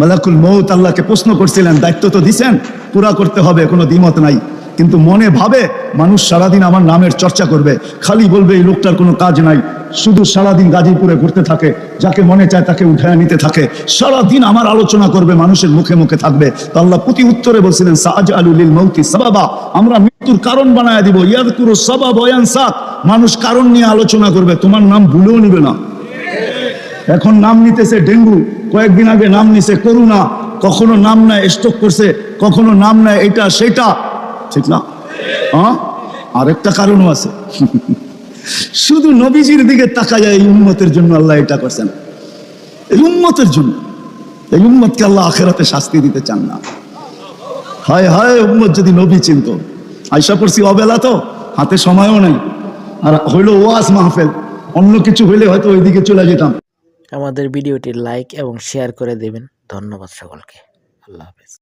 মালাকুল মৌত আল্লাহকে প্রশ্ন করছিলেন, দায়িত্ব তো দিছেন, পুরা করতে হবে, কোনো দ্বিমত নাই। কিন্তু মনে ভাবে মানুষ সারাদিন আমার নামের চর্চা করবে, খালি বলবে এই লোকটার কোনো কাজ নাই। শুধু সারাদিন গাজীপুরে ঘুরতে থাকে, যাকে মনে চায় তাকে উঠায় নিতে থাকে। সারাদিন আমার আলোচনা করবে, মানুষের মুখে মুখে থাকবে। তো আল্লাহ প্রতি উত্তরে বলছিলেন সাজ আলুলিল মৌতি সাবাবা, আমরা মৃত্যুর কারণ বানায় দিব। ইয়াদ কুরু সবাব অয়ান সাক মানুষ কারণ নিয়ে আলোচনা করবে, তোমার নাম ভুলেও নিবে না। এখন নাম নিতেছে ডেঙ্গু, কয়েকদিন আগে নাম নিছে করুণা, কখনো নাম নেয় স্ট্রোক করছে, কখনো নাম নেয় এটা, সেটা। ঠিক না? হ্যাঁ? আরেকটা কারণও আছে। শুধু নবীজির দিকে তাকায় এই উন্মতের জন্য আল্লাহ এটা করছেন। এই উন্মতের জন্য। এই উন্মতকে আল্লাহ আখেরাতে শাস্তি দিতে চান না। হায় হায়, উম্মত যদি নবী চিনত। আয়সা পড়ছি অবেলা তো, হাতে সময়ও নাই। আর হইল ওয়াজ মাহফেল। অন্য কিছু হইলে হয়তো ওইদিকে চলে যেতাম। আমাদের ভিডিওটি লাইক এবং শেয়ার করে দেবেন। ধন্যবাদ সকলকে। আল্লাহ হাফেজ।